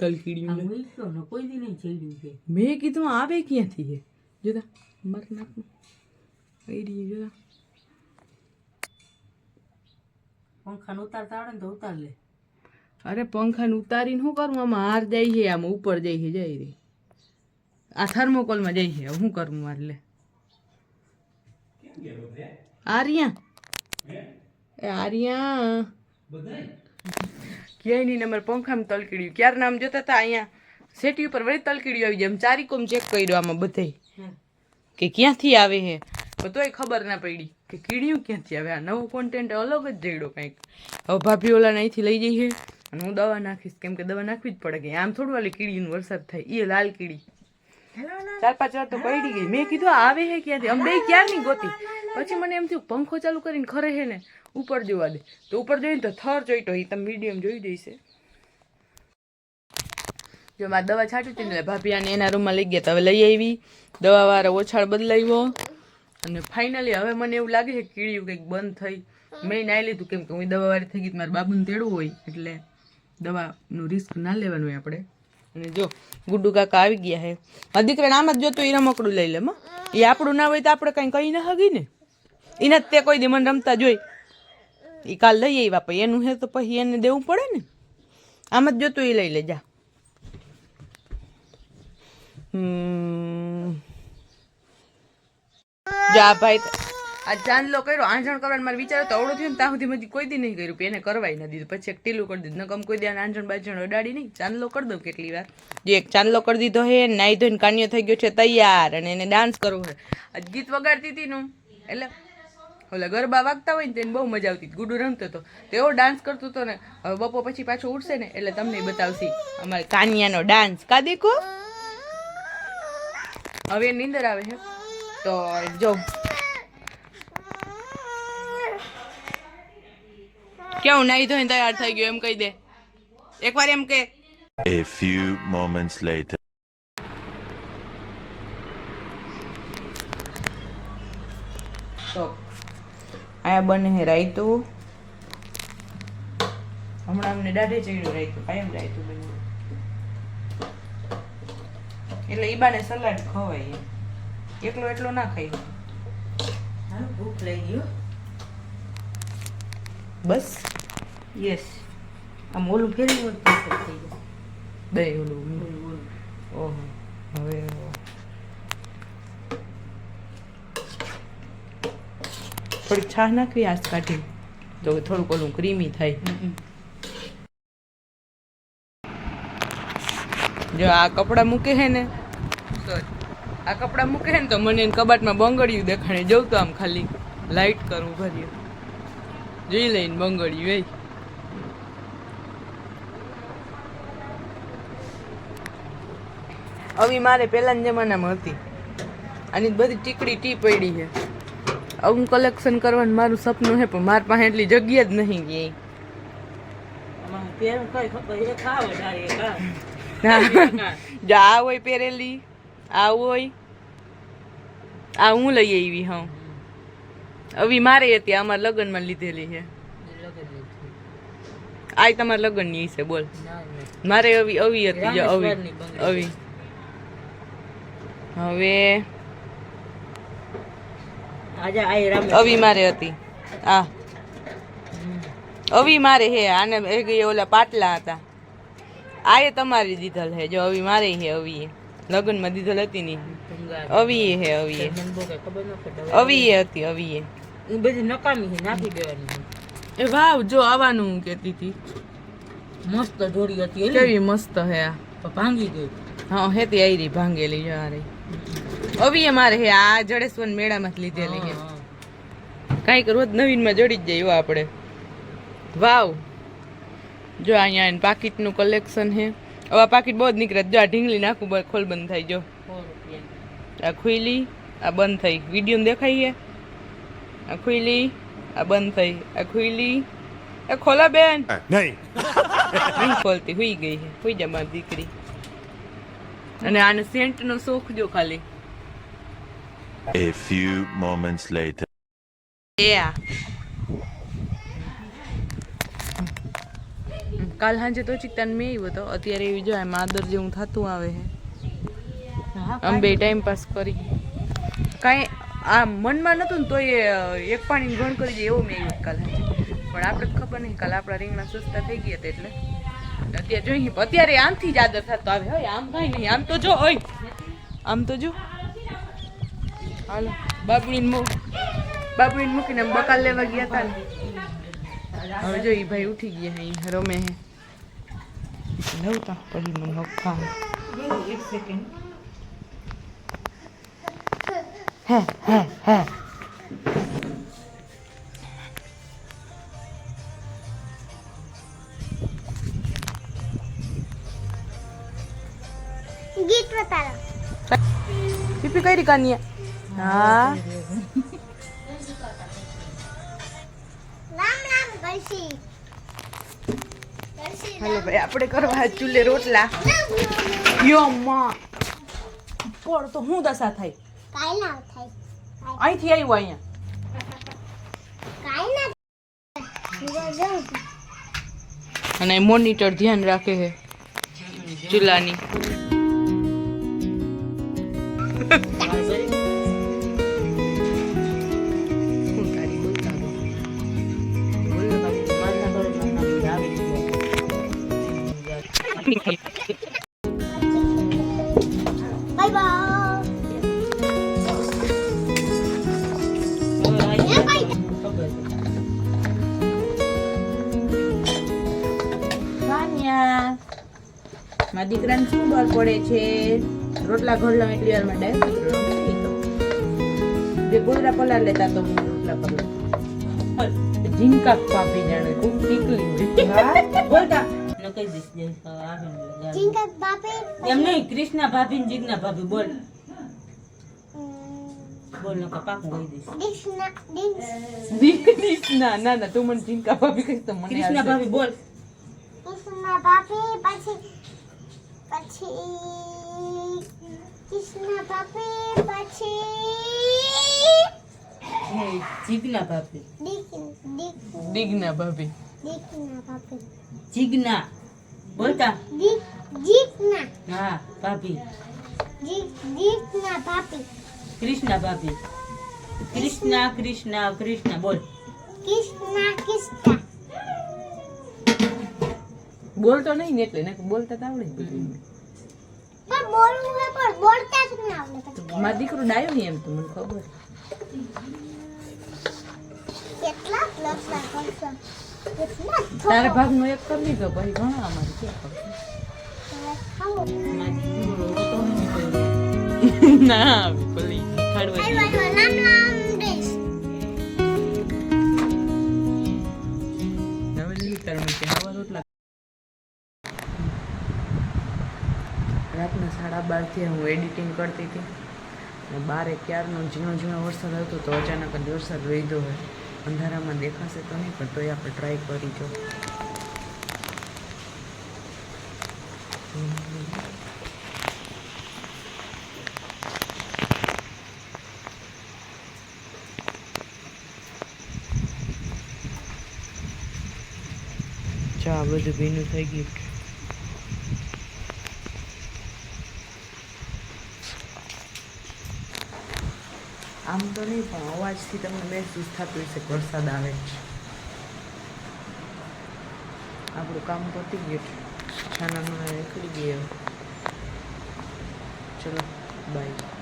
તલકીડીયું ને ને કોઈ દી નહીં ચડ્યું છે. મેં કીધું આવે ક્યાંથી છે? જોતા મર નાખું. કઈ રહી જોતા પંખાને ઉતારતા આવડે ને તો ઉતાર લે. અરે પંખાને ઉતારીને શું કરું? આમાં હાર જાય છે આમાં ઉપર જાય છે જઈ રહી આ થર્મોકોલમાં જાય છે શું કરું મારે લે. આર્યા. એ આર્યા. ક્યાંય નહીં અમારે પંખામાં તલકીડ્યું. ક્યારે નામ જોતા હતા અહીંયા? સેટી ઉપર વળી તલકીડ્યું આવી જાય. એમ ચારીકોમ ચેક કર્યો આમાં બધે કે ક્યાંથી આવે હે? પણ તોય ખબર ના પડી કે કીડિયું ક્યાંથી આવે? આ નવો કોન્ટેન્ટ અલગ જ જઈડો કંઈક. હવે ભાભી ઓલા અહીંથી લઈ જઈએ. અને હું દવા નાખીશ. કેમ કે દવા નાખવી જ પડે કે આમ થોડું વાલી કીડીનો વરસાદ થાય. એ લાલ કીડી. ચાર પાંચ વાર તો પડી ગઈ. મેં કીધું આવે હે ક્યાંથી? અમે બે ક્યારની ગોતી. પછી મને એમ થયું, પંખો ચાલુ કરીને ખરે હે ને, ઉપર જોવા દે. તો ઉપર જોઈને તો થર જોઈતો એ તમે મીડિયમ જોઈ જઈશે. જો મારે દવા છાંટી હતી ને ભાભી આને એના રૂમમાં લઈ ગયા તો હવે લઈ આવી. દવા વાળા ઓછાળ બદલાવ્યો. અને ફાઇનલી હવે મને એવું લાગે છે કીડીયું કંઈક બંધ થઈ. મેં નાઈ લીધું કેમ કે હું દવા વાળી થઈ ગઈ મારા બાબુને તેડવું હોય, એટલે દવાનું રિસ્ક ના લેવાનું હોય આપણે. અને જો, ગુડ્ડુ કાકા આવી ગયા હે દીકરાને આમ જ જોતું એ રમકડું લઈ લે એ આપણું ના હોય તો આપણે કંઈ કહી ના હગી ને. એને તે કોઈ દી મને રમતા જોઈ. એ કાલ લઈ આવ્યા પછી એનું હે તો પછી એને દેવું પડે ને. આમ જ જોતું એ લઈ લે જા ભાઈ, આ ચાંદલો કર્યો, આંજણ કરવાનું મારે વિચાર તો અવડો થયું ને ત્યાં સુધી મજી કોઈ દી નહીં કર્યું એને કરવાય ન દીધું. પછી એક ટીલું કરી દીધું નકમ કોઈ દે આંજણ બાજણ અડાડી નહીં. ચાંદલો કરી દઉં કેટલી વાર. જે એક ચાંદલો કરી દીધો હે નાઈ ધોઈને કાન્યો થઈ ગયો છે તૈયાર, અને એને ડાન્સ કરવો હે. ગીત વગાડતી હતી નું, એટલે ઓલા ગરબા વાગતા હોય ને તેને બહુ મજા આવતી ગુડુ રમતો હતો તેવો ડાન્સ કરતો હતો ને, હવે બપો પછી પાછો ઉઠશે ને, એટલે તમને બતાવશે અમારે કાનિયાનો ડાન્સ કા દેખો હવે નીંદર આવે છે તો જો. કેવું નાઈ ધોઈને તૈયાર થઈ ગયો એમ કહી દે. એકવાર એમ કે. A few moments later. આયા બને રાયતું. હમણાં અમને દાઢે ચડ્યું રાયતું કાયમ રાયતું બન્યું. એટલે ઈબાને સલાડ ખવાય. એકલો એટલો ના ખાઈ હાલો ભૂખ લઈ ગયો બસ. યસ આમ ઓલું ફેરવી દહીં ઓલું. ઓહો. હવે થોડીક છાશ નાખવી આજ કાઢી. તો થોડુંક ઓલું ક્રીમી થાય જો આ કપડાં મૂકે છે ને. આ કપડાં મૂકે છે ને તો મને એને કબાટમાં બંગડિયું દેખાણે જોઉં તો આમ ખાલી લાઇટ કરવું ભર્યું. જોઈ લઈને બંગડિયું એ આવી મારે પહેલાના જમાનામાં હતી. આની બધી ટીકડી ટી પડી છે. આવું કલેક્શન કરવાનું મારું સપનું છે પણ મારી પાસે એટલી જગ્યા જ નહીં ગઈ. આ હોય પહેરેલી આ હોય. આ હું લઈ આવી હા આવી મારે હતી અમારા લગ્નમાં લીધેલી છે આ તમારા લગ્નની છે બોલ. મારે આવી અવી હતી જો આવી રામેશ્વરની હવે અવી મારે હતી. આ અવી મારે હે આને એ ગઈ ઓલા પાટલા હતા. આ એ તમારી દીધલ હે જો અવી મારે હે અવી લગ્નમાં દીધલ હતી ની. અવી હે અવી અવી હતી અવી બધી નકામી હે નાખી દેવાની એ વાવ જો આવવાનું હું કહેતી હતી. મસ્ત જોડી હતી કેવી મસ્ત હે આ. ભાંગી ગઈ. હા હેતી આયરી ભાંગેલી જો આ રહી અવી અમારે મારે હે આ જડેશ્વર મેળામાં જ લીધેલી હે. હા. કાંઈક રોજ નવીનમાં જડી જ જાય એવા આપણે. વાવ. જો અહીંયા એને પાકીટનું કલેક્શન હે. હવે આ પાકીટ બહુ જ નીકળે. જો આ ઢીંગલી નાખું ખોલ બંધ થાય. જો. આ ખુઈલી આ બંધ થઈ. વીડિયો દેખાઈ હે? આ ખુઈલી આ બંધ થઈ. આ ખુઈલી એ ખોલા બેન. નહીં. નહીં ખોલતી હુઈ ગઈ છે હુઈ જા મારી દીકરી. અને આને સેન્ટનો શોખ જો ખાલી. A few moments later. Yeah. કાલ સાંજે તો ચિકતાન મેં આવ્યો હતો અત્યારે એવી જો માદર જેવું થતું આવે છે આમ બે ટાઈમ પાસ કરી. કાંઈ આ મનમાં નહોતું ને તોય એ એક પાણી ગણ કરી દે એવો મેં આવ્યો કાલ સાંજે. પણ આપણે તો ખબર નહીં, કાલ આપણા રીંગણા સસ્તા થઈ ગયા હતા એટલે. અત્યારે જોઈએ અત્યારે આમથી જ આદર થતો આવે. હોય આમ કાંઈ નહીં, આમ તો જો હોય આમ તો જો. હાલો બાપડીને મૂક બાપડીને મૂકીને આમ બકાલ લેવા ગયા હતા ને હવે જો ઈ ભાઈ ઉઠી ગયા હે ઈ રમે હે લવતા પછી મને હક્કા એક સેકન્ડ હે હે હે ગીત બતાડો પીપી કઈ કાનિયા હા હાલો ભાઈ, આપણે કરવા ચૂલે રોટલા. યો માં પોળ તો હું દશા થાય કાઈ ના થાય? અહીંથી આવ્યો અહીંયા. અને મોનિટર ધ્યાન રાખે છે ચૂલાની. મારા દીકરાને શું ડર પડે છે? રોટલા ઘડલા એટલી વાર માટે. જે ગોદરા પલાર લેતા તો રોટલા પલાર ઝીંકા પાપી જાણે, ખૂબ ટીકલી બોલતા. કહી દઈશ એમ. નહીં કૃષ્ણા ભાભી ને જીજ્ઞા ભાભી બોલ. બોલ ન પાકું કહી દઈશ. દીક્ષના દીક્ષ ના ના ના તું મને ઝીંકા પાપી કહીશ તો મને કૃષ્ણા ભાભી બોલ. કૃષ્ણ બાપે પછી પછી કૃષ્ણ બાપે પછી જીજ્ઞા ભાભી. દીક દીક ભાભી. જીજ્ઞા. બોલતા? જીતના હા ભાભી. જીતના દીકના કૃષ્ણ કૃષ્ણા ભાભી. કૃષ્ણ કૃષ્ણ કૃષ્ણા બોલ. કૃષ્ણ કૃષ્ણ. બોલતો નહીં ને એટલે નહીં બોલતા તો આવડે જ બધું પણ બોલવું હે પણ બોલતા જ ના આવડે મારો દીકરો ડાયો નહીં એમ તો મને ખબર. કેટલા પ્લસ કેટલા તારા ભાગનો એક કરી લીધો પછી ઘણા અમારે ક્યાં ના પેલી ખાડવા રાતના સાડા બારથી હું એડિટિંગ કરતી હતી. બારે ક્યારનો ઝીણો ઝીણો વરસાદ હતો તો અચાનક જ વરસાદ વહેતો હોય. અંધારામાં દેખાશે તો નહીં, પણ તોય આપણે ટ્રાય કરી જો. ચા બધું ભીનું થઈ ગયું. આમ તો નહીં, પણ અવાજથી તમને મહેસૂસ થતું હશે વરસાદ આવે છે. આપણું કામ પતી ગયું છે. છાના નીકળી ગયા. ચલો બાય